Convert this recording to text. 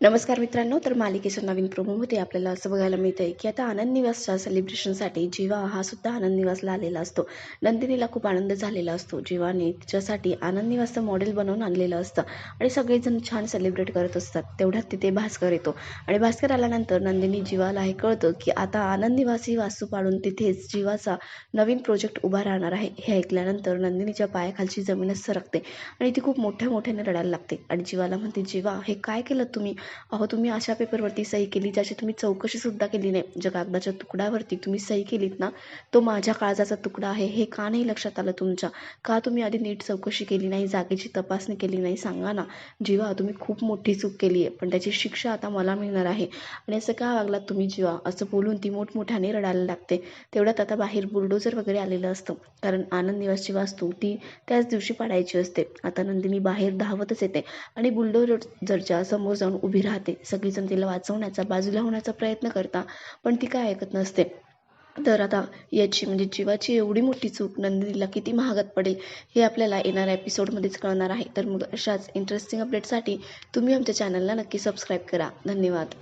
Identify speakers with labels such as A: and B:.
A: नमस्कार मित्रांनो तर मालिकेच्या नवीन प्रोमोमध्ये आपल्याला असं बघायला मिळतं आहे की आता आनंद निवासच्या सेलिब्रेशनसाठी जीवा हा सुद्धा आनंद निवासला आलेला असतो. नंदिनीला खूप आनंद झालेला असतो. जीवाने तिच्यासाठी आनंद निवासचं मॉडेल बनवून आणलेलं असतं आणि सगळेजण छान सेलिब्रेट करत असतात. तेवढ्यात तिथे भास्कर येतो आणि भास्कर आल्यानंतर नंदिनी जीवाला हे कळतं की आता आनंद निवासी वास्तू पाडून तिथेच जीवाचा नवीन प्रोजेक्ट उभा राहणार आहे. हे ऐकल्यानंतर नंदिनीच्या पायाखालची जमीनच सरकते आणि ती खूप मोठ्या मोठ्याने रडायला लागते. आणि जीवाला म्हणते जीवा हे काय केलं तुम्ही? अहो तुम्ही अशा पेपरवरती सही केली ज्याची तुम्ही चौकशीसुद्धा केली नाही. ज्या कागदाच्या तुकड्यावरती तुम्ही सही केलीत ना तो माझ्या काळजाचा तुकडा आहे हे का नाही लक्षात आलं तुमच्या? का तुम्ही आधी नीट चौकशी केली नाही जागेची तपासणी केली नाही? सांगा ना. जीवा तुम्ही खूप मोठी चूक केली आहे पण त्याची शिक्षा आता मला मिळणार आहे. आणि असं का वागलात तुम्ही जीवा? असं बोलून ती मोठमोठ्याने रडायला लागते. तेवढ्यात आता बाहेर बुलडोजर वगैरे आलेलं असतं. कारण आनंद निवासची वास्तू ती त्याच दिवशी पाडायची असते. आता नंदिनी बाहेर धावतच येते आणि बुलडोजरच्या समोर जाऊन उभी उभी राहते. सगळीजण तिला वाचवण्याचा बाजूला होण्याचा प्रयत्न करता पण ती काय ऐकत नसते. तर आता याची म्हणजे जीवाची एवढी मोठी चूक नंदिनीला किती महागात पडेल हे आपल्याला येणाऱ्या एपिसोडमध्येच कळणार आहे. तर मग अशाच इंटरेस्टिंग अपडेटसाठी तुम्ही आमच्या चॅनलला नक्की सबस्क्राईब करा. धन्यवाद.